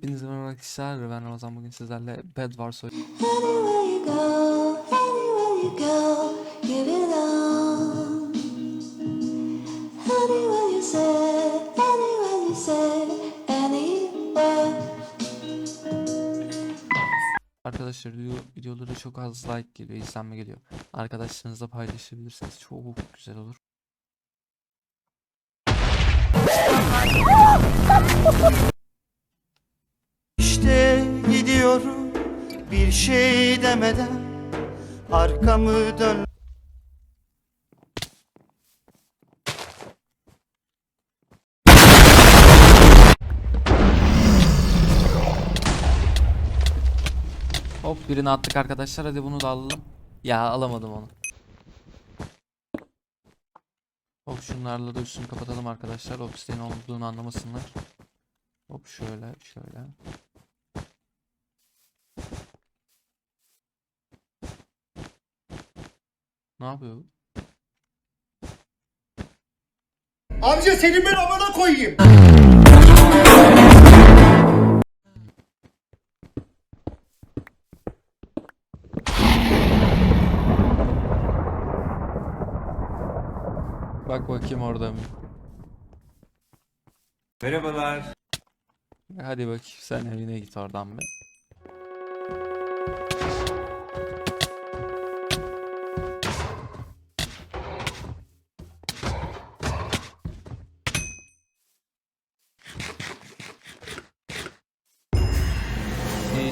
Hepinize merhaba arkadaşlar. Ben Ramazan bugün sizlerle Bed Wars. Arkadaşlar video, videoları çok az like geliyor, izlenme geliyor. Arkadaşlarınızla paylaşabilirsiniz. Çok güzel olur. Bir şey demeden arkamı dön. Hop birini attık arkadaşlar. Hadi bunu da alalım. Ya alamadım onu. Hop şunlarla da üstünü kapatalım arkadaşlar. Obsidian olduğunu anlamasınlar. Hop şöyle şöyle. Ne yapıyor bu? Amca seni ben amına koyayım. Bak bakayım orada mı? Merhabalar. Hadi bakayım sen evine git oradan be.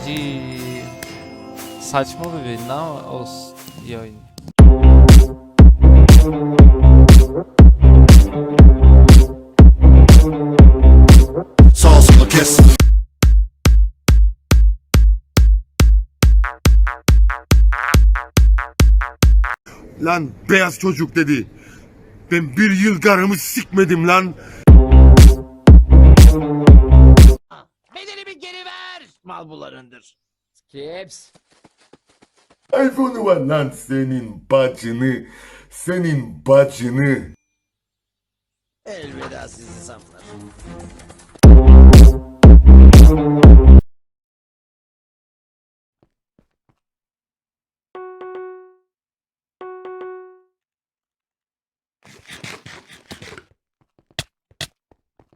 GG. Saçma bir oyundu ama olsun. İyi oyun. Kes. Lan beyaz çocuk dedi. Ben bir yıl karımı sikmedim lan. Ver. Mal bularındır. Skips. iPhone'u var lan senin bacını. Senin bacını. Elveda sizi saflar.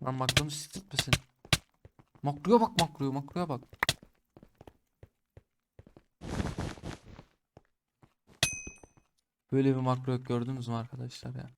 Lan makronu siktirtmesin. Makroya bak makroya makroya bak. Böyle bir makro gördünüz mü arkadaşlar ya?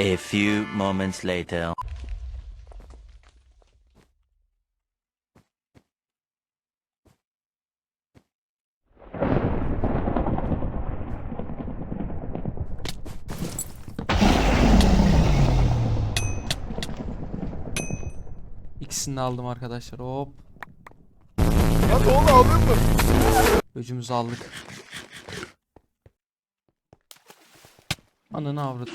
A few moments later. İkisini de aldım arkadaşlar hop. Hadi onu aldın mı? Öcümüzü aldık. Ananı avradı.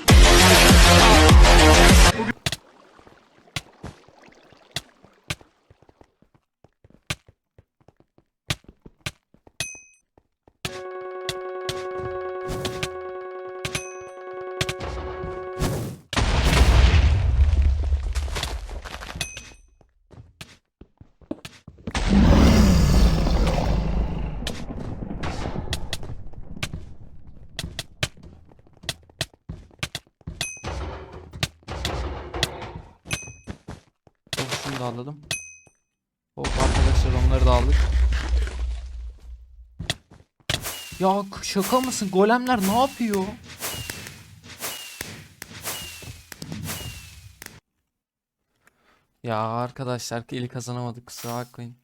Da alalım. Hop arkadaşlar onları da aldık. Ya şaka mısın? Golemler ne yapıyor? Ya arkadaşlar eli kazanamadık kusura bakmayın.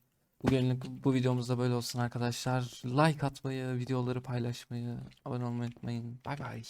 Bugünlük bu videomuzda böyle olsun arkadaşlar. Like atmayı, videoları paylaşmayı, abone olmayı unutmayın. Bay bay.